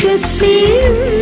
to see you.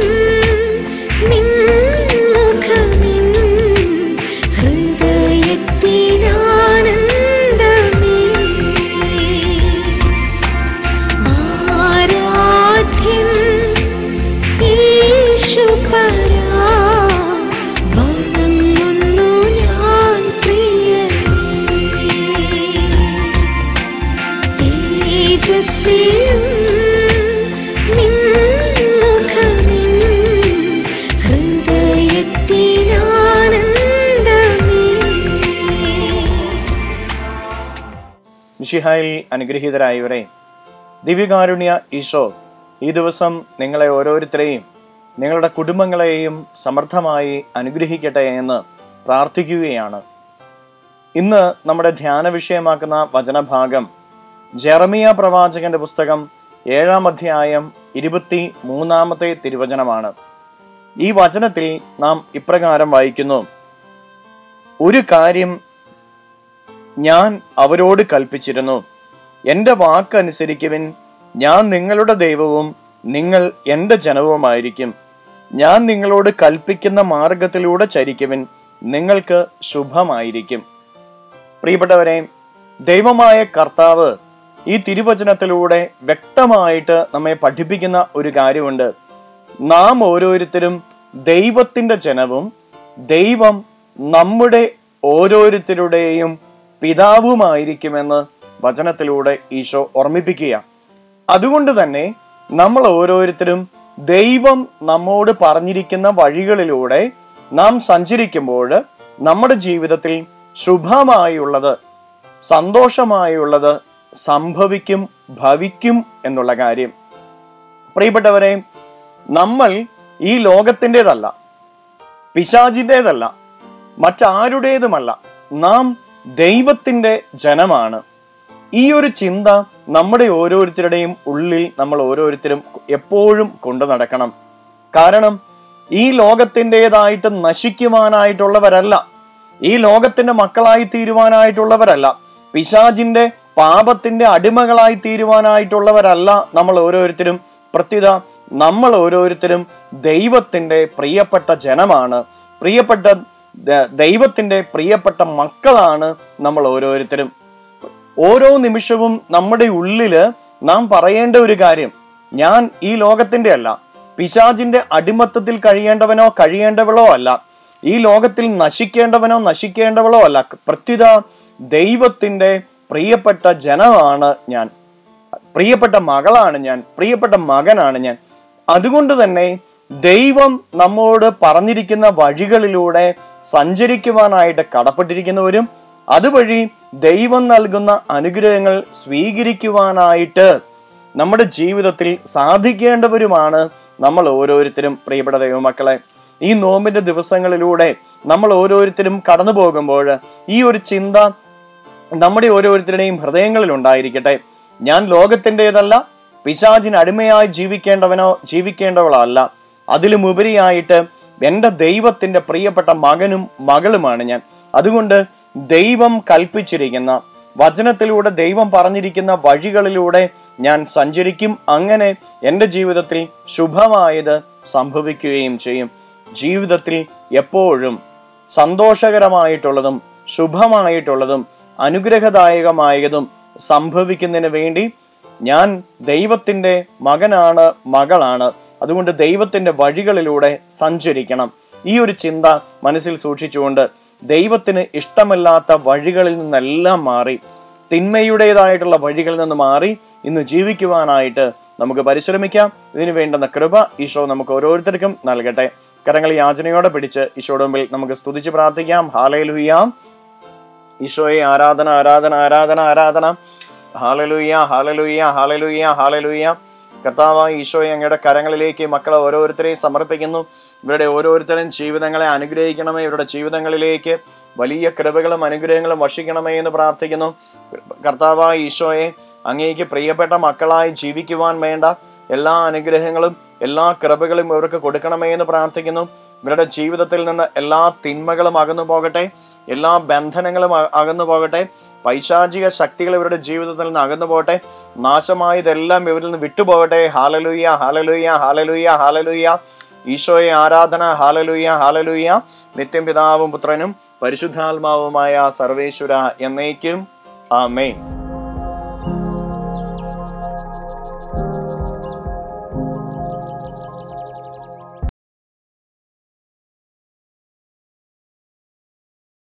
മിഷിഹായിൽ അനുഗ്രഹീതരായവരെ ദിവ്യകാരുണ്യ ഈശോ ഈ ദിവസം നിങ്ങളെ ഓരോരുത്തരെയും നിങ്ങളുടെ കുടുംബങ്ങളെയും സമർത്ഥമായി അനുഗ്രഹിക്കട്ടെ എന്ന് പ്രാർത്ഥിക്കുകയാണ്. ഇന്ന് നമ്മുടെ ധ്യാന വിഷയമാക്കുന്ന വചനഭാഗം ജെറമിയ പ്രവാചകന്റെ പുസ്തകം ഏഴാം അധ്യായം ഇരുപത്തി മൂന്നാമത്തെ തിരുവചനമാണ്. ഈ വചനത്തിൽ നാം ഇപ്രകാരം വായിക്കുന്നു. ഒരു കാര്യം ഞാൻ അവരോട് കൽപ്പിച്ചിരുന്നു. എന്റെ വാക്കനുസരിക്കുവിൻ ഞാൻ നിങ്ങളുടെ ദൈവവും നിങ്ങൾ എന്റെ ജനവുമായിരിക്കും. ഞാൻ നിങ്ങളോട് കൽപ്പിക്കുന്ന മാർഗത്തിലൂടെ ചരിക്കുവിൻ നിങ്ങൾക്ക് ശുഭമായിരിക്കും. പ്രിയപ്പെട്ടവരെ ദൈവമായ കർത്താവ് ഈ തിരുവചനത്തിലൂടെ വ്യക്തമായിട്ട് നമ്മെ പഠിപ്പിക്കുന്ന ഒരു കാര്യമുണ്ട്. നാം ഓരോരുത്തരും ദൈവത്തിന്റെ ജനവും ദൈവം നമ്മുടെ ഓരോരുത്തരുടെയും പിതാവുമായിരിക്കുമെന്ന് വചനത്തിലൂടെ ഈശോ ഓർമ്മിപ്പിക്കുക അതുകൊണ്ട് തന്നെ നമ്മൾ ഓരോരുത്തരും ദൈവം നമ്മോട് പറഞ്ഞിരിക്കുന്ന വഴികളിലൂടെ നാം സഞ്ചരിക്കുമ്പോൾ നമ്മുടെ ജീവിതത്തിൽ ശുഭമായുള്ളത് സന്തോഷമായുള്ളത് സംഭവിക്കും ഭവിക്കും എന്നുള്ള കാര്യം. പ്രിയപ്പെട്ടവരെ നമ്മൾ ഈ ലോകത്തിന്റെതല്ല പിശാചിന്റെതല്ല മറ്റാരുടേതുമല്ല. നാം ദൈവത്തിന്റെ ജനമാണ്. ഈ ഒരു ചിന്ത നമ്മുടെ ഓരോരുത്തരുടെയും ഉള്ളിൽ നമ്മൾ ഓരോരുത്തരും എപ്പോഴും കൊണ്ടു നടക്കണം. കാരണം ഈ ലോകത്തിന്റെതായിട്ട് നശിക്കുവാനായിട്ടുള്ളവരല്ല. ഈ ലോകത്തിന്റെ മക്കളായി തീരുവാനായിട്ടുള്ളവരല്ല. പിശാജിന്റെ പാപത്തിന്റെ അടിമകളായി തീരുവാനായിട്ടുള്ളവരല്ല നമ്മൾ ഓരോരുത്തരും. പ്രത്യുത നമ്മൾ ഓരോരുത്തരും ദൈവത്തിന്റെ പ്രിയപ്പെട്ട ജനമാണ്. പ്രിയപ്പെട്ട ദ- ദൈവത്തിന്റെ പ്രിയപ്പെട്ട മക്കളാണ് നമ്മൾ ഓരോരുത്തരും. ഓരോ നിമിഷവും നമ്മുടെ ഉള്ളിൽ നാം പറയേണ്ട ഒരു കാര്യം ഞാൻ ഈ ലോകത്തിന്റെ അല്ല പിശാജിന്റെ അടിമത്തത്തിൽ കഴിയേണ്ടവനോ കഴിയേണ്ടവളോ അല്ല ഈ ലോകത്തിൽ നശിക്കേണ്ടവനോ നശിക്കേണ്ടവളോ അല്ല പ്രത്യുത ദൈവത്തിന്റെ പ്രിയപ്പെട്ട ജനമാണ് ഞാൻ. പ്രിയപ്പെട്ട മകളാണ് ഞാൻ പ്രിയപ്പെട്ട മകനാണ് ഞാൻ. അതുകൊണ്ട് തന്നെ ദൈവം നമ്മോട് പറഞ്ഞിരിക്കുന്ന വഴികളിലൂടെ സഞ്ചരിക്കുവാനായിട്ട് കടപ്പെട്ടിരിക്കുന്നവരും അതുവഴി ദൈവം നൽകുന്ന അനുഗ്രഹങ്ങൾ സ്വീകരിക്കുവാനായിട്ട് നമ്മുടെ ജീവിതത്തിൽ സാധിക്കേണ്ടവരുമാണ് നമ്മൾ ഓരോരുത്തരും പ്രിയപ്പെട്ട ദൈവമക്കളെ. ഈ നോമ്പിന്റെ ദിവസങ്ങളിലൂടെ നമ്മൾ ഓരോരുത്തരും കടന്നു പോകുമ്പോൾ ഈ ഒരു ചിന്ത നമ്മുടെ ഓരോരുത്തരുടെയും ഹൃദയങ്ങളിൽ ഉണ്ടായിരിക്കട്ടെ. ഞാൻ ലോകത്തിന്റെതല്ല പിശാചിന് അടിമയായി ജീവിക്കേണ്ടവനോ ജീവിക്കേണ്ടവളോ അല്ല അതിലും ഉപരിയായിട്ട് എന്റെ ദൈവത്തിന്റെ പ്രിയപ്പെട്ട മകനും മകളുമാണ് ഞാൻ. അതുകൊണ്ട് ദൈവം കൽപ്പിച്ചിരിക്കുന്ന വചനത്തിലൂടെ ദൈവം പറഞ്ഞിരിക്കുന്ന വഴികളിലൂടെ ഞാൻ സഞ്ചരിക്കും. അങ്ങനെ എന്റെ ജീവിതത്തിൽ ശുഭമായത് സംഭവിക്കുകയും ചെയ്യും. ജീവിതത്തിൽ എപ്പോഴും സന്തോഷകരമായിട്ടുള്ളതും ശുഭമായിട്ടുള്ളതും അനുഗ്രഹദായകമായതും സംഭവിക്കുന്നതിന് വേണ്ടി ഞാൻ ദൈവത്തിന്റെ മകനാണ് മകളാണ്. അതുകൊണ്ട് ദൈവത്തിന്റെ വഴികളിലൂടെ സഞ്ചരിക്കണം. ഈ ഒരു ചിന്ത മനസ്സിൽ സൂക്ഷിച്ചുകൊണ്ട് ദൈവത്തിന് ഇഷ്ടമല്ലാത്ത വഴികളിൽ നിന്നെല്ലാം മാറി തിന്മയുടേതായിട്ടുള്ള വഴികളിൽ നിന്ന് മാറി ഇന്ന് ജീവിക്കുവാനായിട്ട് നമുക്ക് പരിശ്രമിക്കാം. ഇതിനു വേണ്ടുന്ന കൃപ ഈശോ നമുക്ക് ഓരോരുത്തർക്കും നൽകട്ടെ. കരങ്ങൾ യാചനയോടെ പിടിച്ച് ഈശോയുടെ മുമ്പിൽ നമുക്ക് സ്തുതിച്ച് പ്രാർത്ഥിക്കാം. ഹാലയിലുയ്യാം ഈശോയെ ആരാധന ആരാധന ആരാധന ആരാധന. ഹാലലുയ്യ ഹാലലുയ്യ ഹാലലുയ്യ ഹാലലുയ്യ കർത്താവായ ഈശോയെ അങ്ങയുടെ കരങ്ങളിലേക്ക് മക്കളെ ഓരോരുത്തരെയും സമർപ്പിക്കുന്നു. ഇവരുടെ ഓരോരുത്തരും ജീവിതങ്ങളെ അനുഗ്രഹിക്കണമേ. ഇവരുടെ ജീവിതങ്ങളിലേക്ക് വലിയ കൃപകളും അനുഗ്രഹങ്ങളും വഷിക്കണമേ എന്ന് പ്രാർത്ഥിക്കുന്നു. കർത്താവായ ഈശോയെ അങ്ങേക്ക് പ്രിയപ്പെട്ട മക്കളായി ജീവിക്കുവാൻ വേണ്ട എല്ലാ അനുഗ്രഹങ്ങളും എല്ലാ കൃപകളും ഇവർക്ക് കൊടുക്കണമേ എന്ന് പ്രാർത്ഥിക്കുന്നു. ഇവരുടെ ജീവിതത്തിൽ നിന്ന് എല്ലാ തിന്മകളും അകന്നു പോകട്ടെ എല്ലാ ബന്ധനങ്ങളും അകന്നു പോകട്ടെ പൈശാചിക ശക്തികൾ ഇവരുടെ ജീവിതത്തിൽ നിന്ന് അകന്നു പോകട്ടെ. നാശമായതെല്ലാം ഇവരിൽ നിന്ന് വിട്ടുപോകട്ടെ. ഹാലലുയ്യ ഹാലലുയ്യ ഹാലലുയ്യ ഹാലലുയ്യ ഈശോയെ ആരാധന ഹാലലുയ്യ ഹാലലുയ്യ നിത്യം പിതാവും പുത്രനും പരിശുദ്ധാത്മാവുമായ സർവേശ്വര എന്നേക്കും. ആമേൻ.